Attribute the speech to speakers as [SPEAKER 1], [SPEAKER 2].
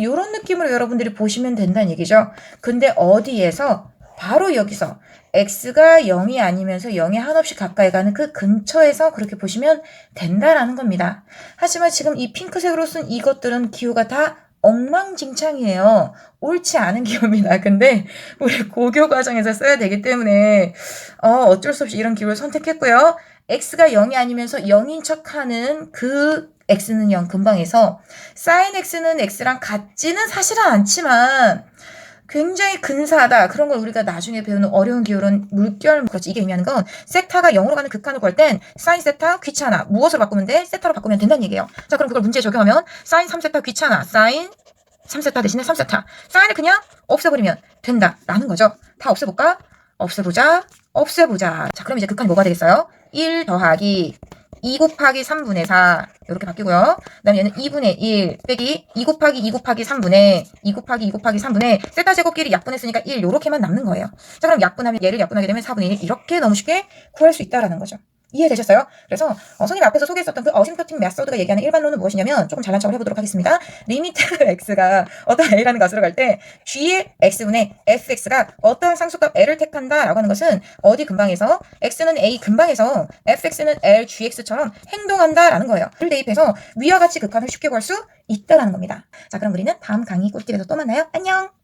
[SPEAKER 1] 이런 느낌으로 여러분들이 보시면 된다는 얘기죠. 근데 어디에서 바로 여기서 x가 0이 아니면서 0에 한없이 가까이 가는 그 근처에서 그렇게 보시면 된다라는 겁니다. 하지만 지금 이 핑크색으로 쓴 이것들은 기호가 다 엉망진창이에요. 옳지 않은 기호입니다. 근데 우리 고교 과정에서 써야 되기 때문에 어, 어쩔 수 없이 이런 기호를 선택했고요. x가 0이 아니면서 0인 척하는 그 x는 0 근방에서 sin x는 x랑 같지는 사실은 않지만 굉장히 근사하다. 그런 걸 우리가 나중에 배우는 어려운 기호는 물결, 그렇지. 이게 의미하는 건 세타가 0으로 가는 극한을 구할 땐 사인 세타 귀찮아. 무엇으로 바꾸면 돼? 세타로 바꾸면 된다는 얘기예요. 자, 그럼 그걸 문제에 적용하면 사인 3세타 귀찮아. 사인 3세타 대신에 3세타. 사인을 그냥 없애버리면 된다라는 거죠. 다 없애볼까? 없애보자. 없애보자. 자, 그럼 이제 극한이 뭐가 되겠어요? 1 더하기 2 곱하기 3분의 4 이렇게 바뀌고요. 그 다음에 얘는 2분의 1 빼기 2 곱하기 2 곱하기 3분의 2 곱하기 2 곱하기 3분의 세타 제곱끼리 약분했으니까 1 요렇게만 남는 거예요. 자 그럼 약분하면 얘를 약분하게 되면 4분의 1 이렇게 너무 쉽게 구할 수 있다라는 거죠. 이해되셨어요? 그래서 어, 선생님 앞에서 소개했었던 그 어심표팅 메소드가 얘기하는 일반론은 무엇이냐면 조금 잘난 척을 해보도록 하겠습니다. 리미트 x가 어떤 a라는 값으로 갈 때 g의 x분의 fx가 어떤 상수값 l을 택한다라고 하는 것은 어디 근방에서 x는 a 근방에서 fx는 l gx처럼 행동한다라는 거예요. 를 대입해서 위와 같이 극한을 쉽게 구할 수 있다라는 겁니다. 자 그럼 우리는 다음 강의 꿀팁에서 또 만나요. 안녕!